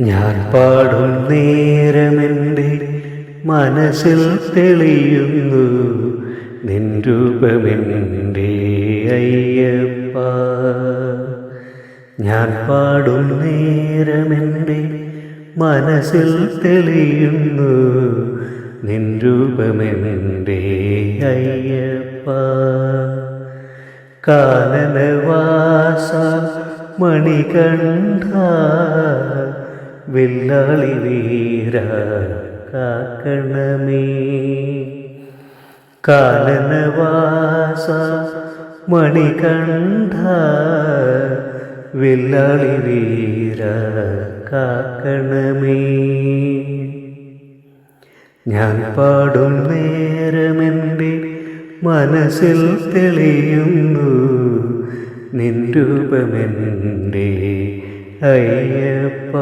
ഞാൻ പാടും നേരമെന്റെ മനസ്സിൽ തെളിയുന്നു. നിൻ രൂപമെന്റെ അയ്യപ്പ. ഞാൻ പാടും നേരമെന്റെ മനസ്സിൽ തെളിയുന്നു. നിൻ രൂപമെന്റെ അയ്യപ്പ. കാനനവാസ മണികണ്ഠ. വില്ലാളി വീര കാക്കണമേ. കാലനവാസ മണികണ്ഠ വെള്ളാളി വീര കാക്കണമേ. ഞാൻ പാടും നേരമെന്റെ മനസ്സിൽ തെളിയുന്നു നിൻ രൂപമെന്റെ അയ്യപ്പ.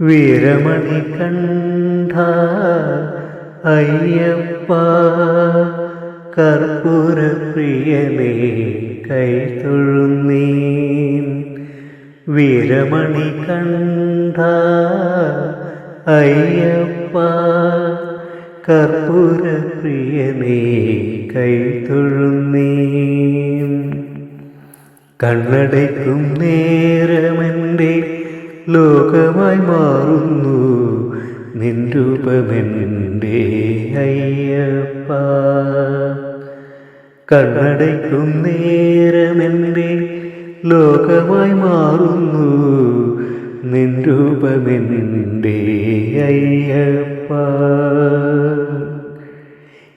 വീരമണി കണ്ഠ അയ്യപ്പ. കർപ്പൂരപ്രിയനേ കൈ തൊഴുന്നീ വീരമണി കണ്ഠ അയ്യപ്പ. കർപ്പൂരപ്രിയനെ കൈതൊഴുന്നീൻ കണ്ണടയ്ക്കും നേരമെന്റെ ലോകമായി മാറുന്നു. നിൻരൂപമെന്റെ അയ്യപ്പ. കണ്ണടയ്ക്കും നേരമെന്റെ ലോകമായി മാറുന്നു. നിൻരൂപമെന്റെ അയ്യപ്പ.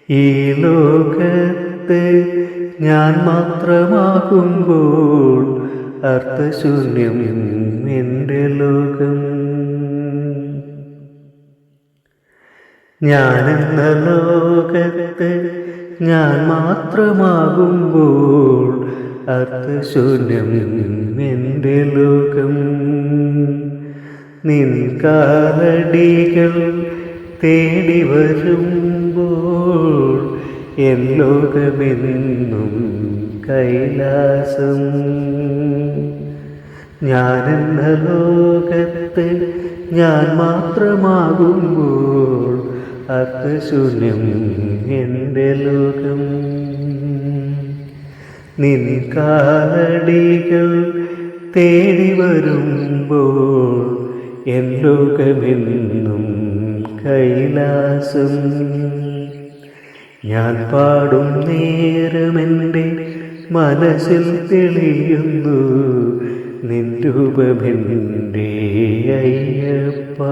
ഈ ലോകത്ത് ഞാൻ മാത്രമാകുമ്പോൾ അർത്ഥശൂന്യം എന്റെ ലോകം. ഞാനെന്ന ലോകത്ത് ഞാൻ മാത്രമാകുമ്പോൾ അർത്ഥശൂന്യം എന്റെ ലോകം. നിൻകാലടികൾ തേടി വരുമ്പോൾ എൻ ലോകമെന്നും കൈലാസം. ഞാനെന്ന ലോകത്ത് ഞാൻ മാത്രമാകുമ്പോൾ അർത്ഥശൂന്യം എന്റെ ലോകം. നിൻ തേടി വരുമ്പോൾ എൻ ലോകമെന്നും കൈലാസം. ഞാൻ പാടും നേരമെന്റെ മനസ്സിൽ തെളിയുന്നു. നിൻ രൂപമെന്റെ അയ്യപ്പ.